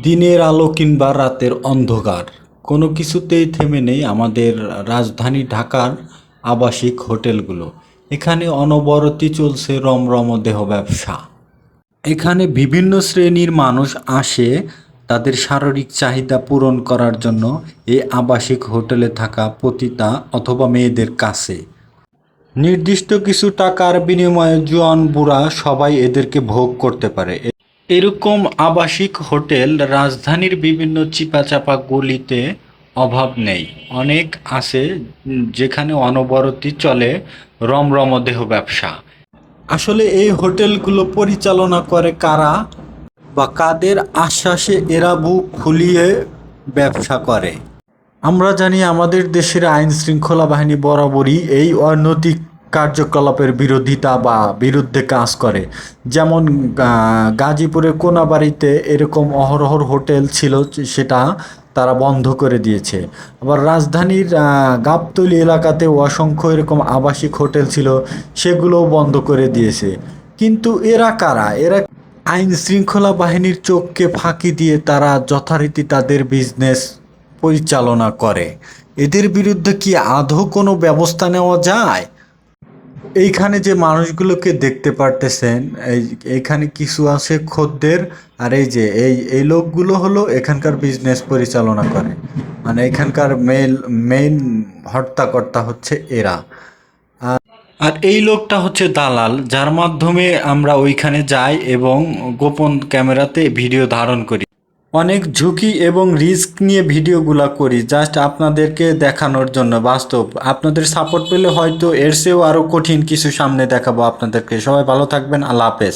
দিনের আলো কিংবা রাতের অন্ধকার। কোনো কিছুতেই থেমে নেই আমাদের রাজধানী ঢাকার আবাসিক হোটেলগুলো। এখানে অনবরতই চলছে রমরম দেহ ব্যবসা। এখানে বিভিন্ন শ্রেণির মানুষ আসে তাদের শারীরিক চাহিদা পূরণ করার জন্য এই আবাসিক হোটেলে থাকা পতিতা অথবা মেয়েদের কাছে। নির্দিষ্ট কিছু টাকার বিনিময়ে জোয়ান বুড়া সবাই এদেরকে ভোগ করতে পারে। এরকম আবাসিক হোটেল রাজধানীর বিভিন্ন চিপাচাপা গলিতে অভাব নেই। অনেক আছে যেখানে অনবরতই চলে রমরম দেহ ব্যবসা। আসলে এই হোটেলগুলো পরিচালনা করে কারা বা কাদের আশ্বাসে এরা বুক ফুলিয়ে ব্যবসা করে? আমরা জানি আমাদের দেশের আইন শৃঙ্খলা বাহিনী বরাবরই এই অনৈতিক কার্যকলাপের বিরোধিতা বা বিরুদ্ধে কাজ করে। যেমন, গা- গাজীপুরের কোনাবাড়িতে এরকম অহরহর হোটেল ছিল, সেটা তারা বন্ধ করে দিয়েছে। আবার রাজধানীর গাবতলী এলাকাতেও অসংখ্য এরকম আবাসিক হোটেল ছিল, সেগুলোও বন্ধ করে দিয়েছে। কিন্তু এরা কারা? এরা আইন শৃঙ্খলা বাহিনীর চোখকে ফাঁকি দিয়ে তারা যথারীতি তাদের বিজনেস পরিচালনা করে। এদের বিরুদ্ধে কি আদৌ কোনো ব্যবস্থা নেওয়া যায়? এইখানে যে মানুষগুলোকে দেখতে পারতেছেন, এই এইখানে কিছু আছে খদ্দের, আর এই যে এই এই লোকগুলো হলো এখানকার বিজনেস পরিচালনা করে। মানে এখানকার মেল মেইন হর্তাকর্তা হচ্ছে এরা। আর এই লোকটা হচ্ছে দালাল, যার মাধ্যমে আমরা ওইখানে যাই এবং গোপন ক্যামেরাতে ভিডিও ধারণ করি। অনেক ঝুঁকি এবং রিস্ক নিয়ে ভিডিওগুলো করি জাস্ট আপনাদেরকে দেখানোর জন্য, বাস্তব। আপনাদের সাপোর্ট পেলে হয়তো এর চেয়েও আরও কঠিন কিছু সামনে দেখাবো আপনাদেরকে। সবাই ভালো থাকবেন, আল্লাহ হাফেজ।